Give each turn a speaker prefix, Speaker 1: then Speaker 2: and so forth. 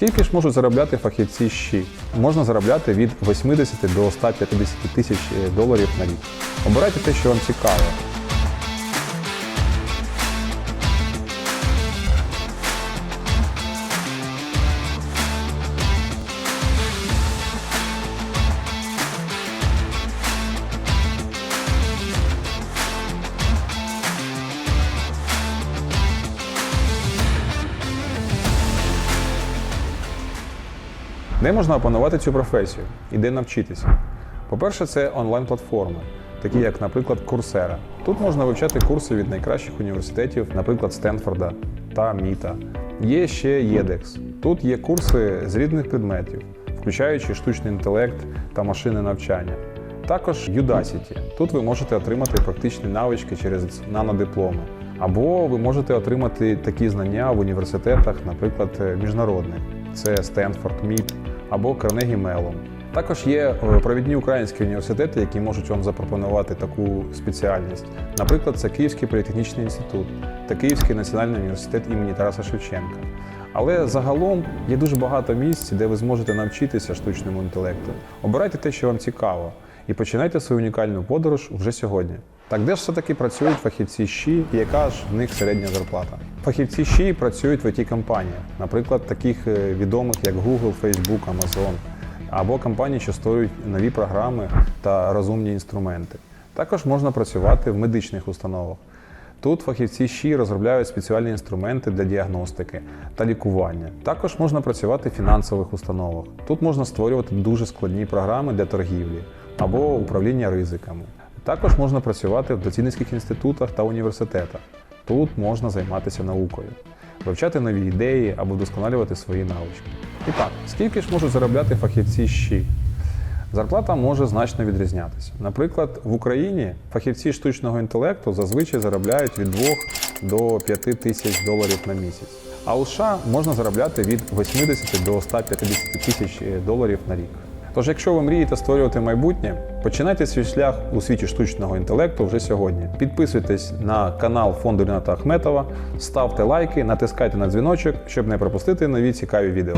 Speaker 1: Скільки ж можуть заробляти фахівці щі? Можна заробляти від 80 до 150 тисяч е, доларів на рік. Обирайте те, що вам цікаво. Де можна опанувати цю професію і де навчитися? По-перше, це онлайн-платформи, такі як, наприклад, Coursera. Тут можна вивчати курси від найкращих університетів, наприклад, Стенфорда та Міта. Є ще EDX. Тут є курси з різних предметів, включаючи штучний інтелект та машини навчання. Також Udacity. Тут ви можете отримати практичні навички через нанодипломи. Або ви можете отримати такі знання в університетах, наприклад, міжнародних. Це Стенфорд, МІТ або Карнегі Мелом. Також є е, провідні українські університети, які можуть вам запропонувати таку спеціальність. Наприклад, це Київський політехнічний інститут та Київський національний університет імені Тараса Шевченка. Але загалом є дуже багато місць, де ви зможете навчитися штучному інтелекту. Обирайте те, що вам цікаво, і починайте свою унікальну подорож вже сьогодні. Так де ж все-таки працюють фахівці ЩІ і яка ж в них середня зарплата? Фахівці ЩІ працюють в it компаніях наприклад, таких е, відомих як Google, Facebook, Amazon, або компанії, що створюють нові програми та розумні інструменти. Також можна працювати в медичних установах. Тут фахівці ЩІ розробляють спеціальні інструменти для діагностики та лікування. Також можна працювати в фінансових установах. Тут можна створювати дуже складні програми для торгівлі або управління ризиками. Також можна працювати в доцільницьких інститутах та університетах. Тут можна займатися наукою, вивчати нові ідеї або вдосконалювати свої навички. І так, скільки ж можуть заробляти фахівці ЩІ? Зарплата може значно відрізнятися. Наприклад, в Україні фахівці штучного інтелекту зазвичай заробляють від 2 до 5 тисяч доларів на місяць. А у США можна заробляти від 80 до 150 тисяч е, доларів на рік. Тож, якщо ви мрієте створювати майбутнє, починайте свій шлях у світі штучного інтелекту вже сьогодні. Підписуйтесь на канал фонду Ріната Ахметова, ставте лайки, натискайте на дзвіночок, щоб не пропустити нові цікаві відео.